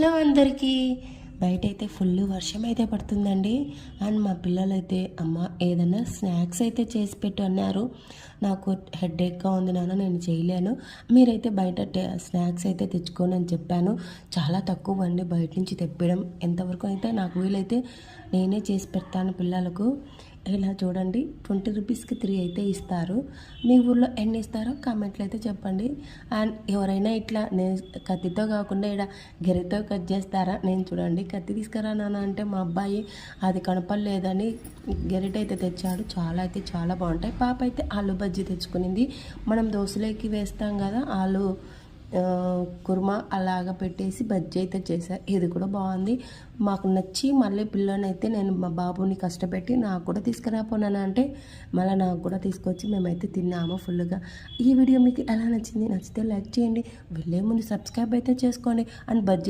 Hello అందరికీ. బయట అయితే ఫుల్ వర్షం అయితే పడుతుందండి. అండ్ మా పిల్లలు అయితే అమ్మ ఏదైనా స్నాక్స్ అయితే చేసి పెట్టు అన్నారు. నాకు హెడేక్గా ఉంది నాన్న నేను చేయలేను. మీరైతే బయట స్నాక్స్ అయితే తెచ్చుకోని అని చెప్పాను. చాలా తక్కువ అండి బయట నుంచి తెప్పడం ఎంతవరకు అయితే నాకు వీలైతే నేనే చేసి పెడతాను పిల్లలకు. ఇలా చూడండి. ట్వంటీ రూపీస్కి త్రీ అయితే ఇస్తారు. మీ ఊర్లో ఎన్ని ఇస్తారో కామెంట్లో అయితే చెప్పండి. అండ్ ఎవరైనా ఇట్లా నేను కత్తితో కాకుండా ఇక్కడ గెరితో కట్ చేస్తారా? నేను చూడండి. కత్తి తీసుకురా నాన్న అంటే మా అబ్బాయి అది కనపడలేదని గెరిట అయితే తెచ్చాడు. చాలా అయితే చాలా బాగుంటాయి. పాప అయితే ఆలు బజ్జీ తెచ్చుకునింది. మనం దోశలోకి వేస్తాం కదా ఆలు. కుర్మా అలాగ పెట్టేసి బజ్జీ అయితే చేశారు ఇది కూడా బాగుంది. మాకు నచ్చి మళ్ళీ పిల్లనైతే నేను మా బాబుని కష్టపెట్టి నాకు కూడా తీసుకురాపోనా అంటే మళ్ళీ నాకు కూడా తీసుకొచ్చి మేమైతే తిన్నాము ఫుల్గా ఈ వీడియో మీకు ఎలా నచ్చింది? నచ్చితే లైక్ చేయండి. వెళ్ళే ముందు సబ్స్క్రైబ్ అయితే చేసుకోండి. అండ్ బజ్జీలు